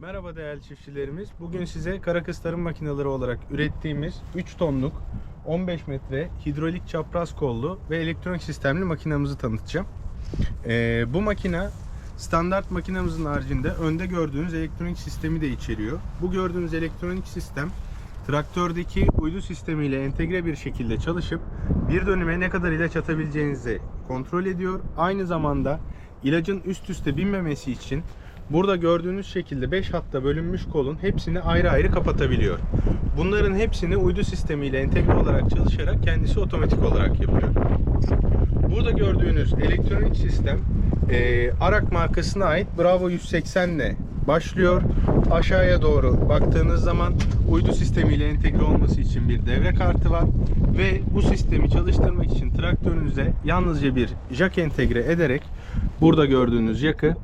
Merhaba değerli çiftçilerimiz. Bugün size Karakız Tarım Makineleri olarak ürettiğimiz 3 tonluk 15 metre hidrolik çapraz kollu ve elektronik sistemli makinamızı tanıtacağım. Ee, bu makina standart makinamızın haricinde önde gördüğünüz elektronik sistemi de içeriyor. Bu gördüğünüz elektronik sistem traktördeki uydu sistemiyle entegre bir şekilde çalışıp bir dönüme ne kadar ilaç atabileceğinizi kontrol ediyor. Aynı zamanda ilacın üst üste binmemesi için burada gördüğünüz şekilde 5 hatta bölünmüş kolun hepsini ayrı ayrı kapatabiliyor. Bunların hepsini uydu sistemiyle entegre olarak çalışarak kendisi otomatik olarak yapıyor. Burada gördüğünüz elektronik sistem e, Arak markasına ait Bravo 180 ile başlıyor. Aşağıya doğru baktığınız zaman uydu sistemiyle entegre olması için bir devre kartı var ve bu sistemi çalıştırmak için traktörünüze yalnızca bir jack entegre ederek burada gördüğünüz jack'ı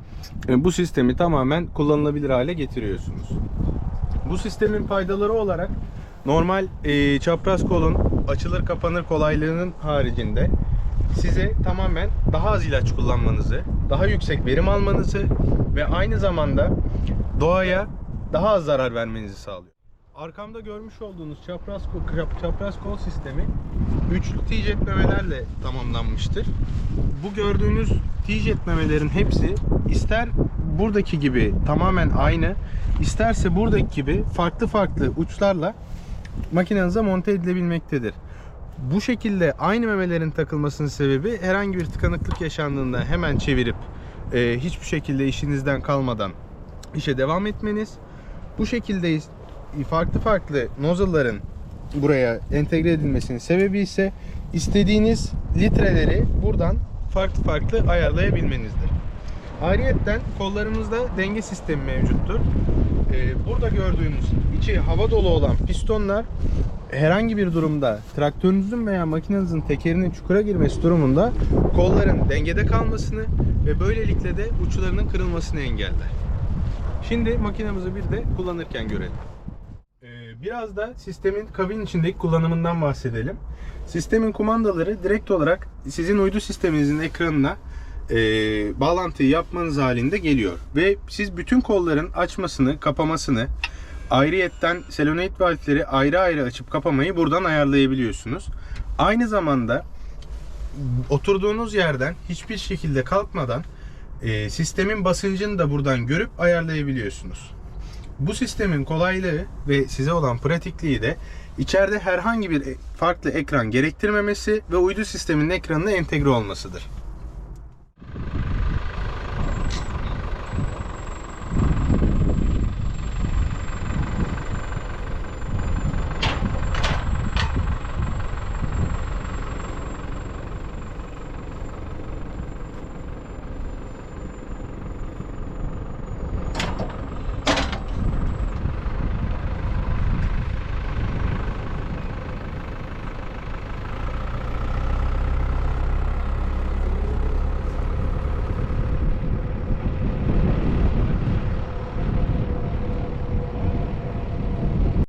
e, bu sistemi tamamen kullanılabilir hale getiriyorsunuz. Bu sistemin faydaları olarak normal e, çapraz kolun açılır kapanır kolaylığının haricinde size tamamen daha az ilaç kullanmanızı, daha yüksek verim almanızı ve aynı zamanda doğaya daha az zarar vermenizi sağlıyor. Arkamda görmüş olduğunuz çapraz çapraz kol sistemi üçlü T-jet memelerle tamamlanmıştır. Bu gördüğünüz T-jet memelerin hepsi ister buradaki gibi tamamen aynı, isterse buradaki gibi farklı farklı uçlarla makinenize monte edilebilmektedir. Bu şekilde aynı memelerin takılmasının sebebi herhangi bir tıkanıklık yaşandığında hemen çevirip e, hiçbir şekilde işinizden kalmadan işe devam etmeniz. Bu şekilde farklı farklı nozzle'ların buraya entegre edilmesinin sebebi ise istediğiniz litreleri buradan farklı farklı ayarlayabilmenizdir. Ayrıyetten kollarımızda denge sistemi mevcuttur. Ee, burada gördüğünüz içi hava dolu olan pistonlar herhangi bir durumda traktörünüzün veya makinenizin tekerinin çukura girmesi durumunda kolların dengede kalmasını ve böylelikle de uçlarının kırılmasını engeller. Şimdi makinamızı bir de kullanırken görelim. Ee, Biraz da sistemin kabin içindeki kullanımından bahsedelim. Sistemin kumandaları direkt olarak sizin uydu sisteminizin ekranına e, bağlantıyı yapmanız halinde geliyor. Ve siz bütün kolların açmasını, kapamasını, ayrıyetten selenoid valfleri ayrı ayrı açıp kapamayı buradan ayarlayabiliyorsunuz. Aynı zamanda oturduğunuz yerden hiçbir şekilde kalkmadan e, sistemin basıncını da buradan görüp ayarlayabiliyorsunuz. Bu sistemin kolaylığı ve size olan pratikliği de içeride herhangi bir farklı ekran gerektirmemesi ve uydu sisteminin ekranına entegre olmasıdır.